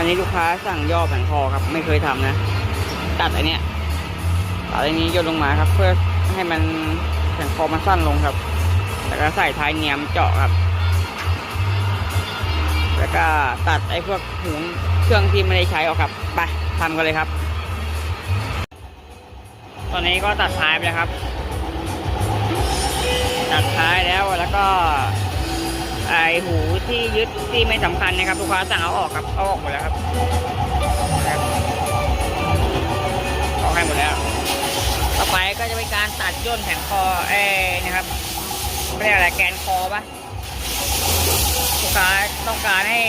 อันนี้ลูกค้าสั่งย่อแผงคอครับ ไม่เคยทำนะ ตัดอันเนี้ยตัดอันนี้ย่นลงมาครับ เพื่อให้มันแผงคอมันสั้นลงครับ แล้วก็ใส่ท้ายเนียมเจาะครับ แล้วก็ตัดไอ้พวกหูเครื่องที่ไม่ได้ใช้ออกครับไปทำกันเลยครับ ตอนนี้ก็ตัดท้ายไปแล้วครับ ตัดท้ายแล้วแล้วก็ ไอหูที่ยึดที่ไม่สำคัญนะครับ ลูกค้าสั่งเอาออกครับเอาออกหมดแล้วครับนะครับออกให้หมดแล้วต่อไปก็จะเป็นการตัดย่นแผงคอเอ้นะครับไม่เรียกอะไรแกนคอปะลูกค้าต้องการให้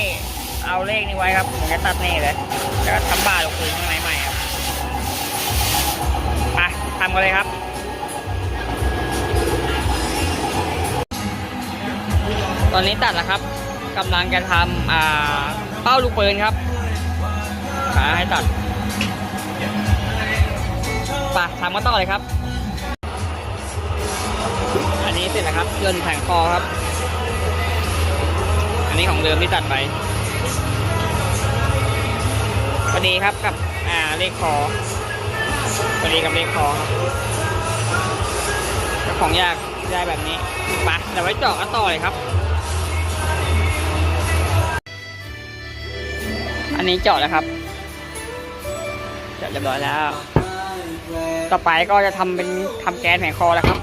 เอาเลขนี้ไว้ครับผมจะตัดนี่เลยแล้วทำบ่าลงคืนข้างในใหม่ครับไปทำกันเลยครับ ตอนนี้ตัดแล้วครับกำลังจะทำเป้าลูกปืนครับขาให้ตัดไปทำกันต่อเลยครับ อันนี้เสร็จแล้วครับเลื่อนแผงคอครับ อันนี้ของเดิมที่ตัดไปพอดีครับกับอ่าเลขคอพอดีกับเลขคอครับของยากได้แบบนี้ไปเดี๋ยวไว้เจาะกันต่อเลยครับ อันนี้เจาะแล้วครับ เจาะเรียบร้อยแล้ว ต่อไปก็จะทำเป็นทำแกนแผงคอแล้วครับ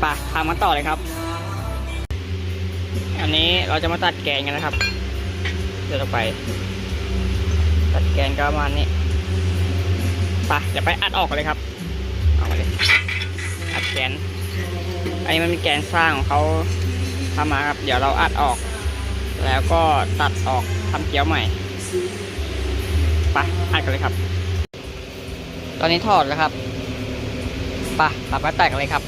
ไปทำกันต่อเลยครับ อันนี้เราจะมาตัดแกนกันนะครับ เดี๋ยวต่อไป ตัดแกนก็ประมาณนี้ไปเดี๋ยวไปอัดออกเลยครับเอามาเลยอัดแกนอันนี้มันมีแกนสร้างของเขาทำมาครับ เดี๋ยวเราอัดออก แล้วก็ตัดออกทำเกี๊ยวใหม่ไปอัดกันเลยครับ ตอนนี้ถอดแล้วครับไปเราไปตัดกันเลยครับ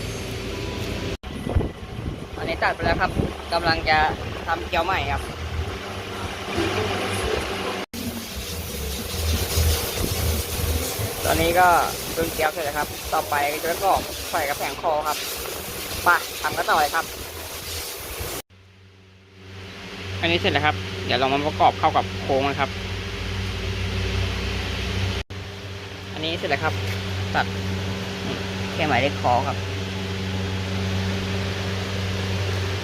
ตอนนี้ตัดไปแล้วครับกำลังจะทำเกี๊ยวใหม่ครับตอนนี้ก็ดึงเกี๊ยวเสร็จแล้วครับ ต่อไปก็จะประกอบใส่กระแผงคอครับไปทำกันต่อเลยครับ อันนี้เสร็จแล้วครับ เดี๋ยวเรามาประกอบเข้ากับโค้งนะครับ อันนี้เสร็จแล้วครับ ตัดแค่หมายเลขคอครับ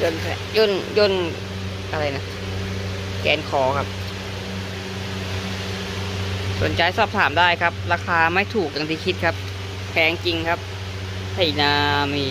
ย่นย่นย่นอะไรนะ แกนคอครับ สนใจสอบถามได้ครับ ราคาไม่ถูกอย่างที่คิดครับ แพงจริงครับไถนาหมี